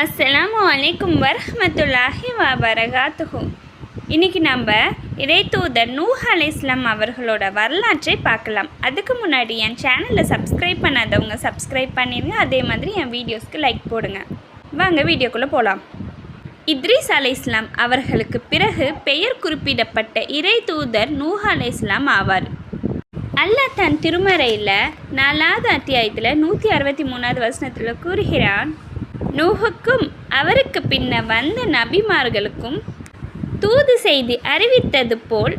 அஸ்லாம் வலைக்கும் வரமத்துல்லாஹி வபரகாத்துஹு இன்னைக்கு நம்ம இறைத்தூதர் நூஹ் இஸ்லாம் அவர்களோட வரலாற்றை பார்க்கலாம். அதுக்கு முன்னாடி என் சேனலை சப்ஸ்கிரைப் பண்ணாதவங்க சப்ஸ்கிரைப் பண்ணிடுங்க அதே மாதிரி என் வீடியோஸ்க்கு லைக் போடுங்க. வாங்க வீடியோக்குள்ளே போகலாம் இத்ரீஸ் இஸ்லாம் அவர்களுக்கு பிறகு பெயர் குறிப்பிடப்பட்ட இறை தூதர் நூஹ் இஸ்லாம் ஆவார். அல்லாஹ் தன் திருமறையில் நாலாவது அத்தியாயத்தில் நூற்றி அறுபத்தி மூணாவது வசனத்தில் கூறுகிறான் நூஹுக்கும் அவருக்கு பின்ன வந்த நபிமார்களுக்கும் தூது செய்தி அறிவித்தது போல்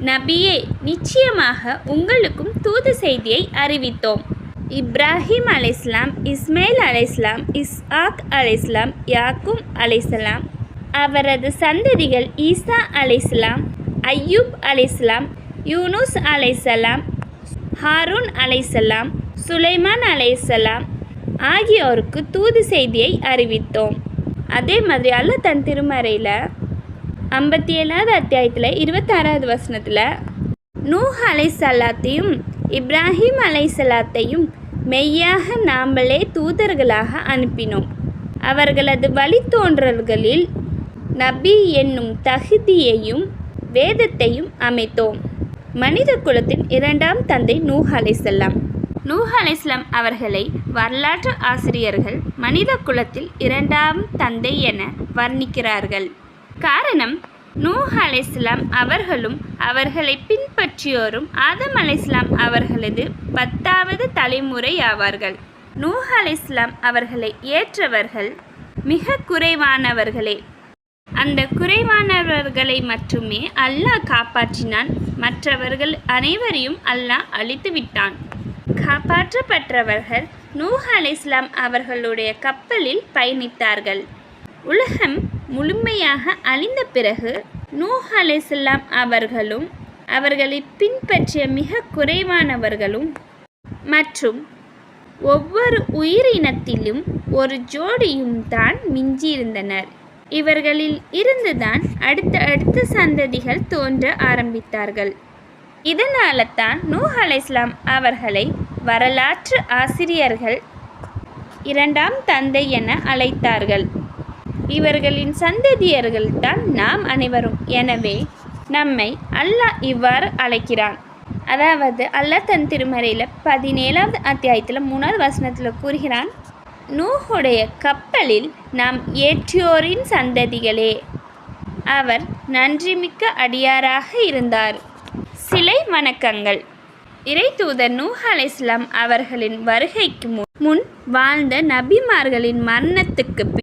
நபியே நிச்சயமாக உங்களுக்கும் தூது செய்தியை அறிவித்தோம். இப்ராஹிம் அலைஸ்லாம் இஸ்மாயில் அலைஸ்லாம் இஸ்ஆக் அலைஸ்லாம் யாக்கும் அலைசலாம் அவரது சந்ததிகள் ஈசா அலைஸ்லாம் ஐயூப் அலைஸ்லாம் யூனுஸ் அலைசலாம் ஹாரூன் அலைசலாம் சுலைமான் அலைசலாம் ஆகியோருக்கு தூது செய்தியை அறிவித்தோம். அதே மாதிரி அல்ல தன் திருமறையில் ஐம்பத்தி ஏழாவது அத்தியாயத்தில் இருபத்தாறாவது வசனத்தில் நூஹ் அலைசலாத்தையும் இப்ராஹிம் அலை சலாத்தையும் மெய்யாக நாமளே தூதர்களாக அனுப்பினோம். அவர்களது வழித்தோன்றல்களில் நபி என்னும் தகுதியையும் வேதத்தையும் அமைத்தோம். மனித குலத்தின் இரண்டாம் தந்தை நூஹ் அலைசல்லாம் நூஹ் அலைஸ்லாம் அவர்களை வரலாற்று ஆசிரியர்கள் மனித குலத்தில் இரண்டாம் தந்தை என வர்ணிக்கிறார்கள். காரணம் நூஹ் அலைஸ்லாம் அவர்களும் அவர்களை பின்பற்றியோரும் ஆதம் அலைஸ்லாம் அவர்களது பத்தாவது தலைமுறை ஆவார்கள். நூஹ் அலைஸ்லாம் அவர்களை ஏற்றவர்கள் மிக குறைவானவர்களே. அந்த குறைவானவர்களை மட்டுமே அல்லாஹ் காப்பாற்றினான். மற்றவர்கள் அனைவரையும் அல்லாஹ் அழித்து விட்டான் காப்பாற்றப்பட்டவர்கள் நூஹ் அலைஸ்லாம் அவர்களுடைய கப்பலில் பயணித்தார்கள். உலகம் முழுமையாக அழிந்த பிறகு நூஹ் அலைஸ்லாம் அவர்களும் அவர்களை பின்பற்றிய மிக குறைவானவர்களும் மற்றும் ஒவ்வொரு உயிரினத்திலும் ஒரு ஜோடியும் தான் மிஞ்சியிருந்தனர். இவர்களில் இருந்துதான் அடுத்த அடுத்த சந்ததிகள் தோன்ற ஆரம்பித்தார்கள். இதனால தான் நூஹ் அலைஸ்லாம் அவர்களை வரலாற்று ஆசிரியர்கள் இரண்டாம் தந்தை என அழைத்தார்கள். இவர்களின் சந்ததியர்கள் தான் நாம் அனைவரும். எனவே நம்மை அல்லாஹ் இவ்வாறு அழைக்கிறான். அதாவது அல்லாஹ் தன் திருமறையில் பதினேழாவது அத்தியாயத்தில் மூணாவது வசனத்தில் கூறுகிறான் நூஹுடைய கப்பலில் நாம் ஏற்றியோரின் சந்ததிகளே. அவர் நன்றிமிக்க அடியாராக இருந்தார். சிலை வணக்கங்கள். இறை தூதர் நூஹ் அலைஸ்லாம் அவர்களின் வருகைக்கு முன் முன் வாழ்ந்த நபிமார்களின் மரணத்துக்கு